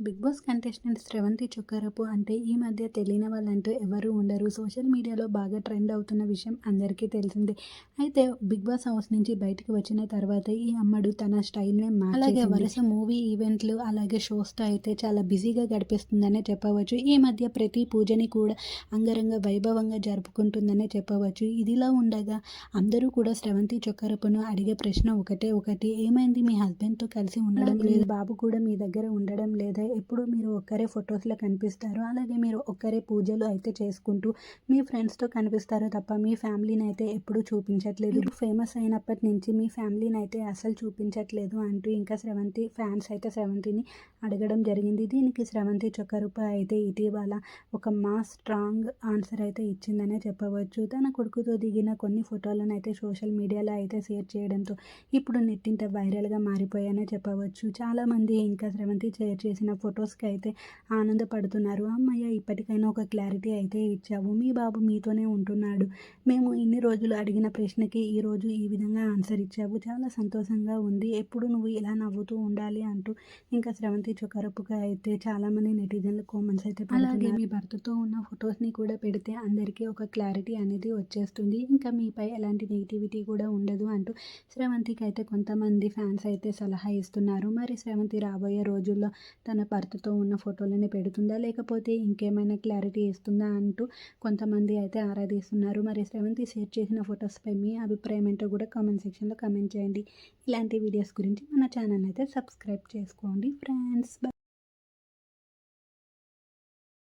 Big boss contestant Sravanthi Chokkarapu అంటే ఈ మధ్య తెలియని వాళ్ళంటూ ఎవరు ఉండరు. సోషల్ మీడియాలో బాగా ట్రెండ్ అవుతున్న విషయం అందరికీ తెలిసిందే. అయితే బిగ్ బాస్ హౌస్ నుంచి బయటకు వచ్చిన తర్వాత ఈ అమ్మడు తన స్టైల్ని అలాగే వరుస మూవీ ఈవెంట్లు అలాగే షోస్తో అయితే చాలా బిజీగా గడిపిస్తుందనే చెప్పవచ్చు. ఈ మధ్య ప్రతి పూజని కూడా అంగరంగ వైభవంగా జరుపుకుంటుందనే చెప్పవచ్చు. ఇదిలా ఉండగా అందరూ కూడా శ్రవంతి చొక్కారపును అడిగే ప్రశ్న ఒకటే ఒకటి. ఏమైంది? మీ హస్బెండ్తో కలిసి ఉండడం లేదు. బాబు కూడా మీ దగ్గర ఉండడం లేదా? ఎప్పుడు మీరు ఒక్కరే ఫొటోస్లో కనిపిస్తారు అలాగే మీరు ఒక్కరే పూజలు అయితే చేసుకుంటూ మీ ఫ్రెండ్స్తో కనిపిస్తారు తప్ప మీ ఫ్యామిలీని అయితే ఎప్పుడూ చూపించట్లేదు. ఫేమస్ అయినప్పటి నుంచి మీ ఫ్యామిలీని అయితే అసలు చూపించట్లేదు అంటూ ఇంకా శ్రవంతి ఫ్యాన్స్ అయితే శ్రవంతిని అడగడం జరిగింది. దీనికి శ్రవంతి చొక్కరూప అయితే ఇటీవల ఒక మా స్ట్రాంగ్ ఆన్సర్ అయితే ఇచ్చిందనే చెప్పవచ్చు. తన కొడుకుతో దిగిన కొన్ని ఫోటోలను అయితే సోషల్ మీడియాలో అయితే షేర్ చేయడంతో ఇప్పుడు నెట్టింట వైరల్గా మారిపోయానే చెప్పవచ్చు. చాలామంది ఇంకా శ్రవంతి షేర్ చేసిన ఫొటోస్కి అయితే ఆనందపడుతున్నారు. అమ్మయ్య ఇప్పటికైనా ఒక క్లారిటీ అయితే ఇచ్చావు. మీ బాబు మీతోనే ఉంటున్నాడు. మేము ఇన్ని రోజులు అడిగిన ప్రశ్నకి ఈరోజు ఈ విధంగా ఆన్సర్ ఇచ్చావు. చాలా సంతోషంగా ఉంది. ఎప్పుడు నువ్వు ఇలా నవ్వుతూ ఉండాలి? అంటూ ఇంకా శ్రవంతి చొక్కరపుగా అయితే చాలామంది నెటిజన్లు కామెంట్స్ అయితే అలాగే. మీ భర్తతో ఉన్న ఫొటోస్ని కూడా పెడితే అందరికీ ఒక క్లారిటీ అనేది వచ్చేస్తుంది. ఇంకా మీపై ఎలాంటి నెగిటివిటీ కూడా ఉండదు అంటూ శ్రవంతికి అయితే కొంతమంది ఫ్యాన్స్ అయితే సలహా ఇస్తున్నారు. మరి శ్రవంతి రాబోయే రోజుల్లో తన భర్తతో ఉన్న ఫోటోలని పెడుతుందా? లేకపోతే ఇంకేమైనా క్లారిటీ ఇస్తుందా అంటూ కొంతమంది అయితే ఆరాధిస్తున్నారు. మరి శ్రవంతి షేర్ చేసిన ఫొటోస్పై మీ అభిప్రాయం ఏంటో కూడా కామెంట్ సెక్షన్లో కామెంట్ చేయండి. ఇలాంటి వీడియోస్ గురించి మన ఛానల్ అయితే సబ్స్క్రైబ్ చేసుకోండి ఫ్రెండ్స్.